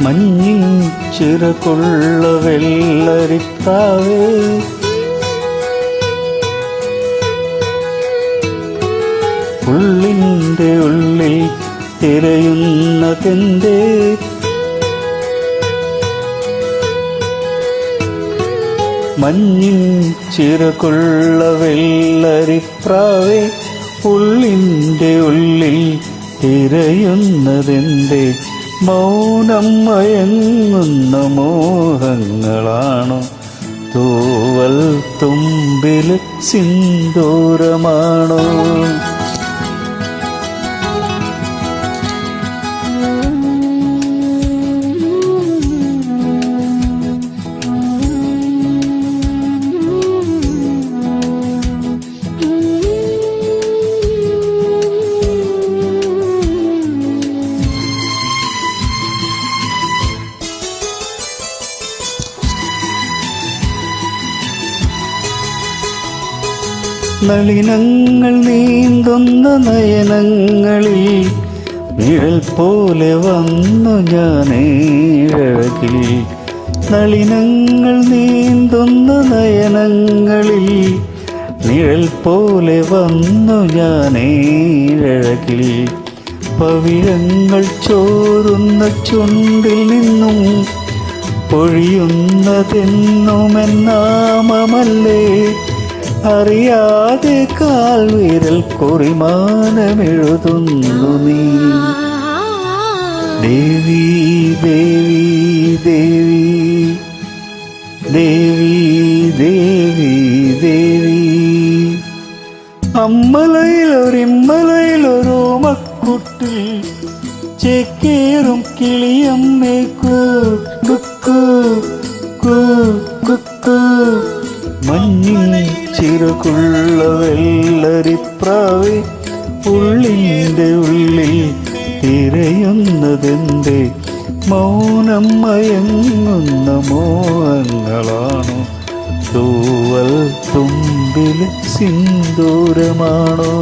മഞ്ഞിൻ ചിറകുള്ള വെള്ളരിത്താവേ ഉള്ളിന്റെ ഉള്ളിൽ തിരയുന്നതെന്തേ? മഞ്ഞിൻ ചിറകുള്ള വെള്ളരിപ്രാവേ ഉള്ളിന്റെ ഉള്ളിൽ തിരയുന്നതെന്തേ? മൗനം മയങ്ങുന്ന മോഹങ്ങളാണോ? തൂവൽ തുമ്പിൽ സിന്ദൂരമാണോ? നളിനങ്ങൾ നീന്തുന്ന നയനങ്ങളിൽ നിഴൽ പോലെ വന്നു ഞാനേഴകിൽ നളിനങ്ങൾ നീന്തുന്ന നയനങ്ങളിൽ നിഴൽ പോലെ വന്നു ഞാനേഴകിൽ പവിഴങ്ങൾ ചോരുന്ന ചുണ്ടിൽ നിന്നും പൊഴിയുന്നതെന്നുമെന്നാമമല്ലേ അറിയാതെ കാൽവിരൽ കുറിമാനമെഴുതുന്നു നീ. ദേവി ദേവി ദേവി ദേവി ദേവി ദേവി. അമ്മലയിലൊരിമ്മലയിലൊരു മക്കുട്ടിൽ ചേക്കേറും കിളിയമ്മേ മഞ്ഞിൽ ചിറകുള്ള വെള്ളരിപ്രാവേ ഉള്ളിന്റെ ഉള്ളിൽ തിരയുന്നതെന്തേ? മൗനം മയങ്ങുന്ന മോഹങ്ങളാണോ? തൂവൽ തുമ്പിൽ സിന്ദൂരമാണോ?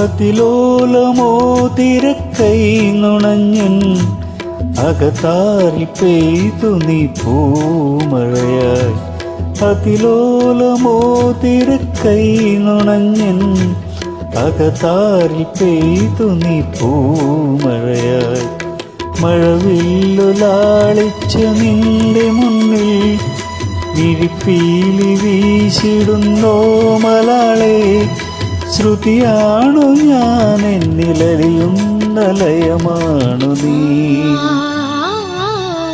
അതിലോലമോ തിരക്കൈ നുണഞ്ഞൻ അകത്താറി പെയ്തു നീ പൂമഴയായി. അതിലോലമോ തിരക്കൈ നുണഞ്ഞൻ അകത്താറി പെയ്തു നീ പൂമഴയായി. മഴവില്ലു ലാളിച്ച നിന്റെ മുന്നിൽ വിഴിപ്പീലി വീശിടുന്നോ മലാളെ ശ്രുതിയാണു ഞാൻ എന്നിലറിയുന്ന ലയമാണു നീ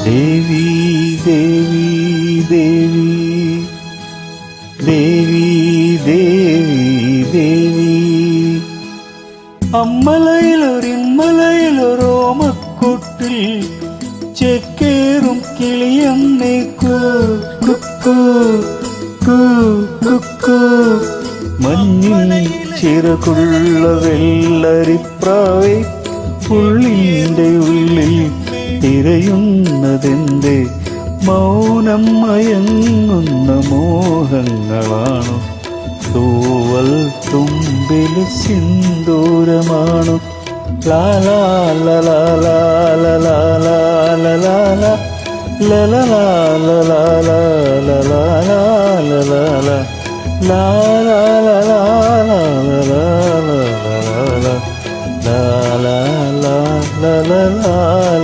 ദേവി ദേവി ദേവി ദേവി ദേവി ദേവി അമ്മലയിലൊരിമ്മലയിലൊരോമക്കുട്ടിൽ ചെക്കേറും കിളിയമ്മേ കൂ കുക്കു കൂ കുക്കു മഞ്ഞിൽ ചിറകുള്ള വെള്ളരിപ്രാവേ പുള്ളിന്റെ ഉള്ളിൽ തിരയുന്നതെന്തേ മൗനം മയങ്ങുന്ന മോഹങ്ങളാണു തൂവൽ തുമ്പിൽ സിന്ദൂരമാണു ലാലാ ലലാ ലാലാ ലാലാ ലാലാ ലാലാ ലാലാ La la la la la la